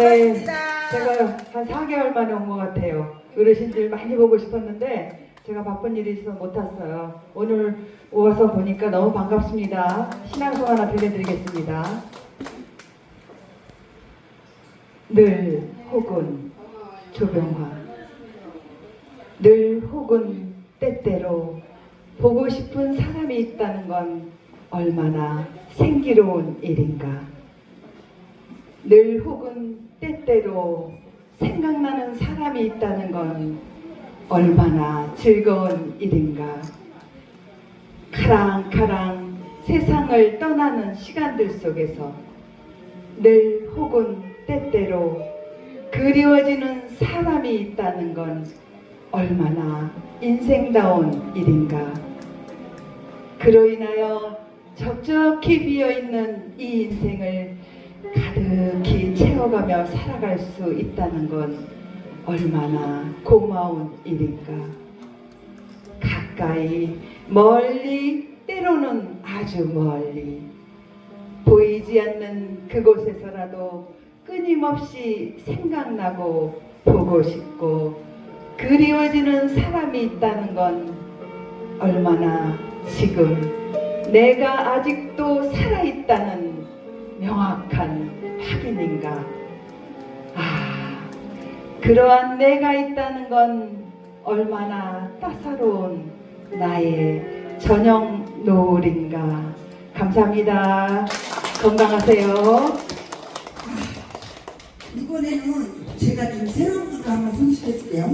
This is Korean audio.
반갑습니다. 제가 한 4개월 만에 온 것 같아요. 어르신들 많이 보고 싶었는데 제가 바쁜 일이 있어서 못 왔어요. 오늘 와서 보니까 너무 반갑습니다. 신앙송 하나 들려드리겠습니다. 늘 혹은 조병화 늘 혹은 때때로 보고 싶은 사람이 있다는 건 얼마나 생기로운 일인가. 늘 혹은 때때로 생각나는 사람이 있다는 건 얼마나 즐거운 일인가. 카랑카랑 세상을 떠나는 시간들 속에서 늘 혹은 때때로 그리워지는 사람이 있다는 건 얼마나 인생다운 일인가. 그로 인하여 적적히 비어있는 이 인생을 채워가며 살아갈 수 있다는 건 얼마나 고마운 일인가. 가까이, 멀리, 때로는 아주 멀리, 보이지 않는 그곳에서라도 끊임없이 생각나고 보고 싶고 그리워지는 사람이 있다는 건 얼마나 지금 내가 아직도 살아있다는 명확한 확인인가. 아, 그러한 내가 있다는 건 얼마나 따사로운 나의 저녁 노을인가. 감사합니다. 건강하세요. 이번에는 제가 좀 새로운 분을 한번 소개시켜 줄게요.